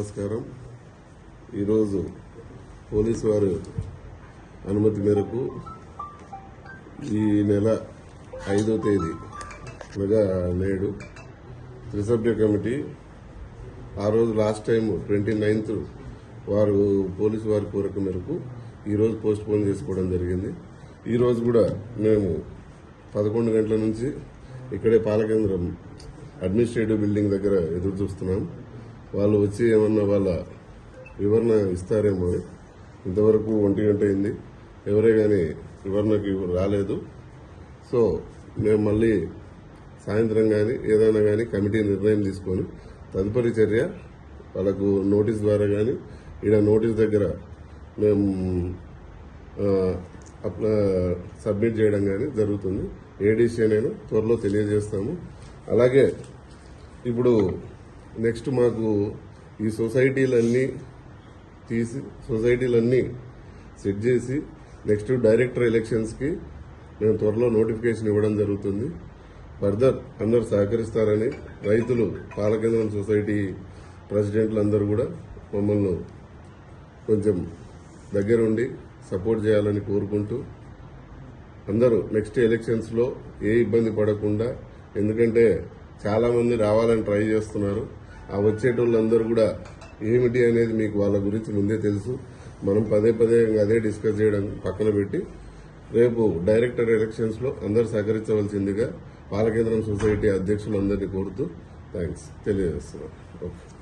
నమస్కారం. ఈరోజు పోలీసు వారు అనుమతి మేరకు ఈ నెల ఐదో తేదీ అనగా నేడు త్రిసభ్య కమిటీ ఆ రోజు లాస్ట్ టైం ట్వంటీ నైన్త్ వారు పోలీసు వారి కోరిక మేరకు ఈరోజు పోస్ట్ పోన్ చేసుకోవడం జరిగింది. ఈరోజు కూడా మేము పదకొండు గంటల నుంచి ఇక్కడే పాలకేంద్రం అడ్మినిస్ట్రేటివ్ బిల్డింగ్ దగ్గర ఎదురు చూస్తున్నాం వాళ్ళు వచ్చి ఏమన్నా వాళ్ళ వివరణ ఇస్తారేమో. అని. ఇంతవరకు ఒంటి గంట అయింది. ఎవరే కానీ వివరణకి రాలేదు. సో మేము మళ్ళీ సాయంత్రం కానీ ఏదైనా కానీ కమిటీ నిర్ణయం తీసుకొని తదుపరి చర్య వాళ్ళకు నోటీస్ ద్వారా కానీ ఈడ నోటీస్ దగ్గర మేము అప్లా సబ్మిట్ చేయడం కానీ జరుగుతుంది. ఏ డిసిషన్ అయినా త్వరలో తెలియజేస్తాము. అలాగే ఇప్పుడు నెక్స్ట్ మాకు ఈ సొసైటీలన్నీ తీసి సొసైటీలన్నీ సెట్ చేసి నెక్స్ట్ డైరెక్టర్ ఎలక్షన్స్కి మేము త్వరలో నోటిఫికేషన్ ఇవ్వడం జరుగుతుంది. ఫర్దర్ అందరు సహకరిస్తారని రైతులు పాలకేంద్రం సొసైటీ ప్రెసిడెంట్లు అందరూ కూడా మమ్మల్ని కొంచెం దగ్గరుండి సపోర్ట్ చేయాలని కోరుకుంటూ అందరూ నెక్స్ట్ ఎలక్షన్స్లో ఏ ఇబ్బంది పడకుండా ఎందుకంటే చాలామంది రావాలని ట్రై చేస్తున్నారు. ఆ వచ్చేటోళ్ళందరూ కూడా ఏమిటి అనేది మీకు వాళ్ళ గురించి ముందే తెలుసు. మనం పదే పదే అదే డిస్కస్ చేయడం పక్కన పెట్టి రేపు డైరెక్టర్ ఎలక్షన్స్లో అందరూ సహకరించవలసిందిగా పాలకేంద్రం సొసైటీ అధ్యక్షులందరినీ కోరుతూ థ్యాంక్స్ తెలియజేస్తున్నాం. ఓకే.